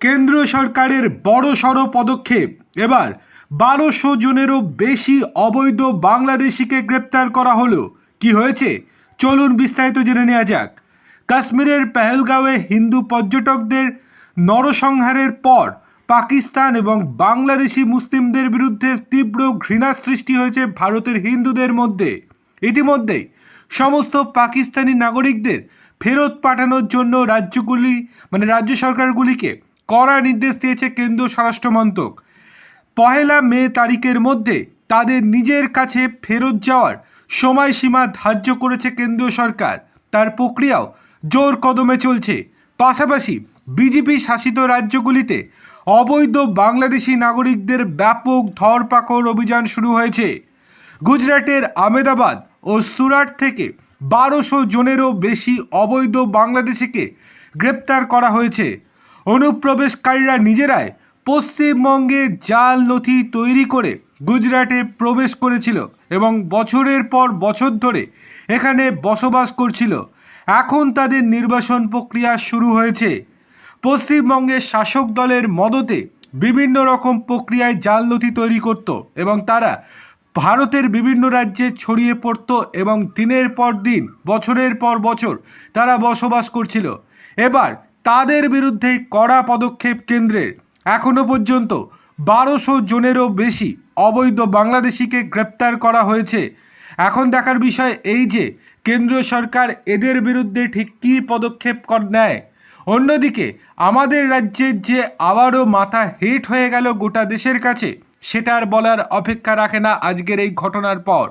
কেন্দ্র সরকারের বড় সড় পদক্ষেপ। এবার বারোশো জনেরও বেশি অবৈধ বাংলাদেশিকে গ্রেপ্তার করা হলো। কি হয়েছে? চলুন বিস্তারিত জেনে নেওয়া যাক। কাশ্মীরের পেহেলগাঁওয়ে হিন্দু পর্যটকদের নরসংহারের পর পাকিস্তান এবং বাংলাদেশি মুসলিমদের বিরুদ্ধে তীব্র ঘৃণা সৃষ্টি হয়েছে ভারতের হিন্দুদের মধ্যে। ইতিমধ্যেই সমস্ত পাকিস্তানি নাগরিকদের ফেরত পাঠানোর জন্য রাজ্যগুলি মানে রাজ্য সরকারগুলিকে কড়া নির্দেশ দিয়েছে কেন্দ্রীয় স্বরাষ্ট্রমন্ত্রক পহেলা মে তারিখের মধ্যে তাদের নিজের কাছে ফেরত যাওয়ার সময়সীমা ধার্য করেছে কেন্দ্রীয় সরকার। তার প্রক্রিয়াও জোর কদমে চলছে। পাশাপাশি বিজেপি শাসিত রাজ্যগুলিতে অবৈধ বাংলাদেশি নাগরিকদের ব্যাপক ধরপাকড় অভিযান শুরু হয়েছে। গুজরাটের আমেদাবাদ ও সুরাট থেকে বারোশো জনেরও বেশি অবৈধ বাংলাদেশিকে গ্রেপ্তার করা হয়েছে। অনুপ্রবেশকারীরা নিজেরাই পশ্চিমবঙ্গে জাল নথি তৈরি করে গুজরাটে প্রবেশ করেছিল এবং বছরের পর বছর ধরে এখানে বসবাস করছিল। এখন তাদের নির্বাসন প্রক্রিয়া শুরু হয়েছে। পশ্চিমবঙ্গের শাসক দলের মদতে বিভিন্ন রকম প্রক্রিয়ায় জাল নথি তৈরি করত এবং তারা ভারতের বিভিন্ন রাজ্যে ছড়িয়ে পড়ত এবং দিনের পর দিন, বছরের পর বছর তারা বসবাস করছিল। এবার তাদের বিরুদ্ধে কড়া পদক্ষেপ কেন্দ্রের। এখনও পর্যন্ত বারোশো জনেরও বেশি অবৈধ বাংলাদেশিকে গ্রেপ্তার করা হয়েছে। এখন দেখার বিষয় এই যে, কেন্দ্রীয় সরকার এদের বিরুদ্ধে ঠিক কী পদক্ষেপ নেয়। অন্যদিকে, আমাদের রাজ্যের যে আবারও মাথা হেট হয়ে গেল গোটা দেশের কাছে, সেটার বলার অপেক্ষা রাখে না আজকের এই ঘটনার পর।